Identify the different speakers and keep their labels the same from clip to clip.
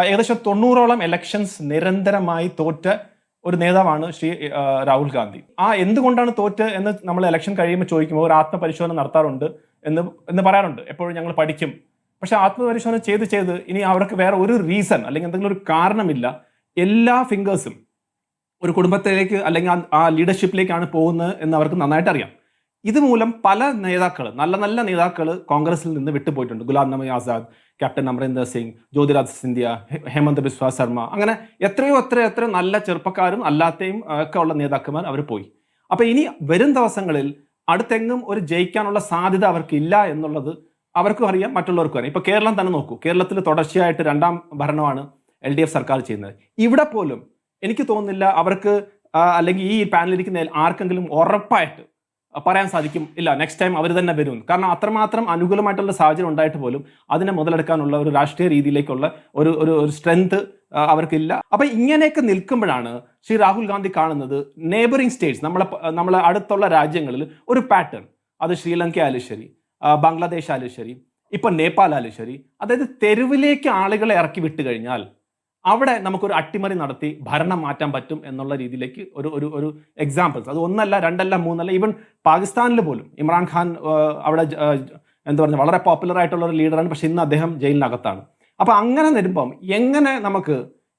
Speaker 1: ഏകദേശം തൊണ്ണൂറോളം എലക്ഷൻസ് നിരന്തരമായി തോറ്റ ഒരു നേതാവാണ് ശ്രീ രാഹുൽ ഗാന്ധി. ആ എന്തുകൊണ്ടാണ് തോറ്റ് എന്ന് നമ്മൾ ഇലക്ഷൻ കഴിയുമ്പോൾ ചോദിക്കുമ്പോൾ ഒരു ആത്മപരിശോധന നടത്താറുണ്ട് എന്ന് എന്ന് പറയാറുണ്ട്. എപ്പോഴും ഞങ്ങൾ പഠിക്കും. പക്ഷെ ആത്മപരിശോധന ചെയ്ത് ചെയ്ത് ഇനി അവർക്ക് വേറെ ഒരു റീസൺ അല്ലെങ്കിൽ എന്തെങ്കിലും ഒരു കാരണമില്ല എല്ലാ ഫിംഗേഴ്സും ഒരു കുടുംബത്തിലേക്ക് അല്ലെങ്കിൽ ആ ലീഡർഷിപ്പിലേക്കാണ് പോകുന്നത് എന്ന് അവർക്ക് നന്നായിട്ട് അറിയാം. ഇതുമൂലം പല നേതാക്കൾ നല്ല നല്ല നേതാക്കൾ കോൺഗ്രസിൽ നിന്ന് വിട്ടുപോയിട്ടുണ്ട്. ഗുലാം നബി ആസാദ് ക്യാപ്റ്റൻ അമരീന്ദർ സിംഗ് ജ്യോതിരാജ് സിന്ധ്യ ഹേമന്ത് ബിസ്വാ ശർമ്മ അങ്ങനെ എത്രയോ എത്ര എത്ര നല്ല ചെറുപ്പക്കാരും അല്ലാത്തയും ഒക്കെ ഉള്ള നേതാക്കന്മാർ അവർ പോയി. അപ്പൊ ഇനി വരും ദിവസങ്ങളിൽ അടുത്തെങ്ങും ഒരു ജയിക്കാനുള്ള സാധ്യത അവർക്കില്ല എന്നുള്ളത് അവർക്കും അറിയാം മറ്റുള്ളവർക്കും അറിയാം. ഇപ്പൊ കേരളം തന്നെ നോക്കൂ. കേരളത്തിൽ തുടർച്ചയായിട്ട് രണ്ടാം ഭരണമാണ് എൽ ഡി എഫ് സർക്കാർ ചെയ്യുന്നത്. ഇവിടെ പോലും എനിക്ക് തോന്നുന്നില്ല അവർക്ക് അല്ലെങ്കിൽ ഈ പാനലിരിക്കുന്ന ആർക്കെങ്കിലും ഉറപ്പായിട്ട് പറയാൻ സാധിക്കും. ഇല്ല നെക്സ്റ്റ് ടൈം അവർ തന്നെ വരും. കാരണം അത്രമാത്രം അനുകൂലമായിട്ടുള്ള സാഹചര്യം ഉണ്ടായിട്ട് പോലും അതിനെ മുതലെടുക്കാനുള്ള ഒരു രാഷ്ട്രീയ രീതിയിലേക്കുള്ള ഒരു ഒരു ഒരു സ്ട്രെങ്ത് അവർക്കില്ല. അപ്പൊ ഇങ്ങനെയൊക്കെ നിൽക്കുമ്പോഴാണ് ശ്രീ രാഹുൽ ഗാന്ധി കാണുന്നത് നെയ്ബറിംഗ് സ്റ്റേറ്റ്സ് നമ്മളെ നമ്മളെ അടുത്തുള്ള രാജ്യങ്ങളിൽ ഒരു പാറ്റേൺ അത് ശ്രീലങ്ക ആയാലും ശരി ബംഗ്ലാദേശ് ആയാലും ശരി ഇപ്പൊ നേപ്പാൾ ആയാലും ശരി. അതായത് തെരുവിലേക്ക് ആളുകളെ ഇറക്കി വിട്ട് കഴിഞ്ഞാൽ അവിടെ നമുക്കൊരു അട്ടിമറി നടത്തി ഭരണം മാറ്റാൻ പറ്റും എന്നുള്ള രീതിയിലേക്ക് ഒരു ഒരു ഒരു എക്സാമ്പിൾസ് അത് ഒന്നല്ല രണ്ടല്ല മൂന്നല്ല ഈവൻ പാകിസ്ഥാനിൽ പോലും. ഇമ്രാൻഖാൻ അവിടെ എന്താ പറയുക വളരെ പോപ്പുലർ ആയിട്ടുള്ള ഒരു ലീഡറാണ് പക്ഷെ ഇന്ന് അദ്ദേഹം ജയിലിനകത്താണ്. അപ്പോൾ അങ്ങനെ വരുമ്പം എങ്ങനെ നമുക്ക്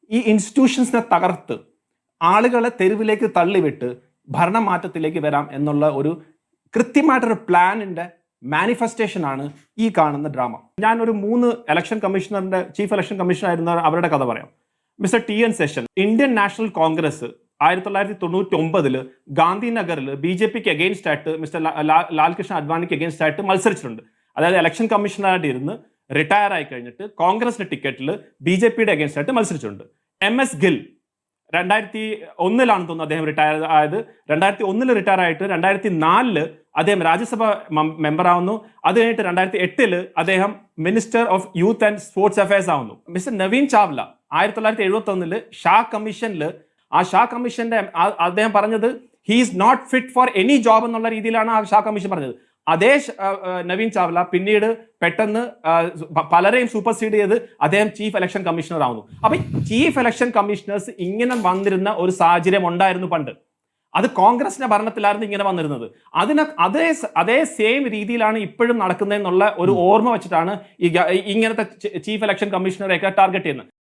Speaker 1: ഈ ഇൻസ്റ്റിറ്റ്യൂഷൻസിനെ തകർത്ത് ആളുകളെ തെരുവിലേക്ക് തള്ളിവിട്ട് ഭരണമാറ്റത്തിലേക്ക് വരാം എന്നുള്ള ഒരു കൃത്യമായിട്ടൊരു പ്ലാനിന്റെ മാനിഫെസ്റ്റേഷൻ ആണ് ഈ കാണുന്ന ഡ്രാമ ഞാൻ ഒരു മൂന്ന് ഇലക്ഷൻ കമ്മീഷണറിന്റെ ചീഫ് ഇലക്ഷൻ കമ്മീഷണർ ആയിരുന്ന അവരുടെ കഥ പറയാം. Mister T N Seshan Indian National Congress ആയിരത്തി തൊള്ളായിരത്തി തൊണ്ണൂറ്റി ഒമ്പതിൽ ഗാന്ധിനഗറിൽ ബി ജെ പിക്ക് അഗെയിൻസ്റ്റ് ആയിട്ട് മിസ്റ്റർ ലാൽകൃഷ്ണ അദ്വാനിക്ക് അഗെയിൻസ്റ്റ് ആയിട്ട് മത്സരിച്ചിട്ടുണ്ട്. അതായത് ഇലക്ഷൻ കമ്മീഷണറായിട്ട് ഇരുന്ന് റിട്ടയർ ആയി കഴിഞ്ഞിട്ട് കോൺഗ്രസിന്റെ ടിക്കറ്റിൽ ബി ജെ പിയുടെ അഗേൻസ്റ്റ് ആയിട്ട് മത്സരിച്ചിട്ടുണ്ട്. എം എസ് ഗിൽ രണ്ടായിരത്തി ഒന്നിലാണ് തോന്നുന്നു അദ്ദേഹം റിട്ടയർ ആയത്. രണ്ടായിരത്തി ഒന്നിൽ റിട്ടയർ ആയിട്ട് രണ്ടായിരത്തി നാലിൽ അദ്ദേഹം രാജ്യസഭ മെമ്പർ ആവുന്നു. അത് കഴിഞ്ഞിട്ട് രണ്ടായിരത്തി എട്ടിൽ അദ്ദേഹം minister of youth and sports affairs ആവുന്നു. മിസ്റ്റർ നവീൻ ചാവ്ല ആയിരത്തി തൊള്ളായിരത്തി എഴുപത്തി ഒന്നിൽ ഷാ കമ്മീഷനിൽ ആ ഷാ കമ്മീഷന്റെ അദ്ദേഹം പറഞ്ഞത് he's not fit for any job എന്നുള്ള രീതിയിലാണ് ആ ഷാ കമ്മീഷൻ പറഞ്ഞത്. അതേ നവീൻ ചാവ്ല പിന്നീട് പെട്ടെന്ന് പലരെയും സൂപ്പർസീഡ് ചെയ്ത് അദ്ദേഹം ചീഫ് ഇലക്ഷൻ കമ്മീഷണർ ആവുന്നു. അപ്പൊ ചീഫ് ഇലക്ഷൻ കമ്മീഷണേഴ്സ് ഇങ്ങനെ വന്നിരുന്ന ഒരു സാഹചര്യം ഉണ്ടായിരുന്നു പണ്ട്. അത് കോൺഗ്രസിന്റെ ഭരണത്തിലായിരുന്നു ഇങ്ങനെ വന്നിരുന്നത്. അതിന് അതേ അതേ സെയിം രീതിയിലാണ് ഇപ്പോഴും നടക്കുന്നതെന്നുള്ള ഒരു ഓർമ്മ വെച്ചിട്ടാണ് ഈ ഇങ്ങനത്തെ ചീഫ് ഇലക്ഷൻ കമ്മീഷണറെയൊക്കെ ടാർഗറ്റ് ചെയ്യുന്നത്.